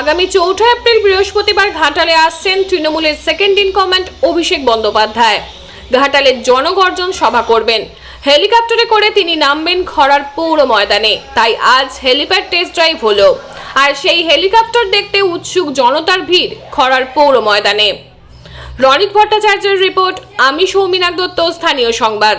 আগামী চৌঠা এপ্রিল বৃহস্পতিবার ঘাটালে আসছেন তৃণমূলের second in command Abhishek Bandyopadhyay. ঘাটালের জনগর্জন সভা করবেন। হেলিকপ্টারে করে তিনি নামবেন খরার পৌর ময়দানে। তাই আজ হেলিপ্যাড টেস্ট ড্রাইভ হলো। আর সেই হেলিকপ্টার দেখতে উৎসুক জনতার ভিড় খরার পৌর ময়দানে। রনিক ভট্টাচার্যের রিপোর্ট, আমি সৌমিনাথ দত্ত, স্থানীয় সংবাদ।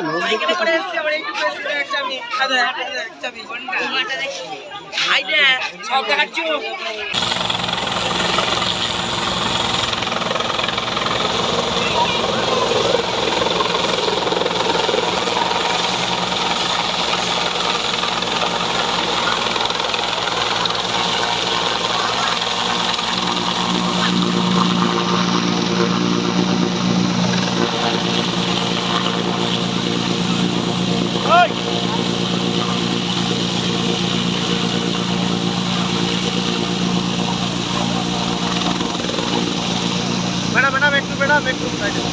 দিয়ে দিয়েছিল এখানে পড়ে এসেছি আমার এইটুকু এসেছে এক চাবি আদা এক চাবি আইডে সব দেখাচ্ছ। ਜਿਹੜਾ ਵੇਖੋ ਪੈਜੋ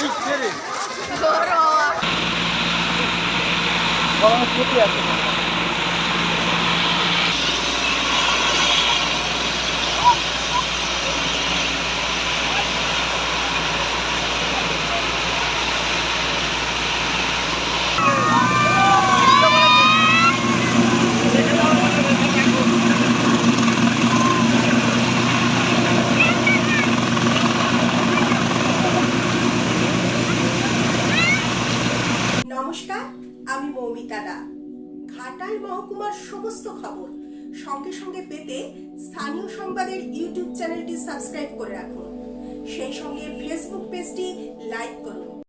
Hiç Doğru. Falan kötü yaptım. Ghatal মহকুমার সমস্ত খবর সঙ্গে সঙ্গে পেতে স্থানীয় সংবাদের ইউটিউব চ্যানেলটি সাবস্ক্রাইব করে রাখুন। সেই সঙ্গে ফেসবুক পেজটি লাইক করুন।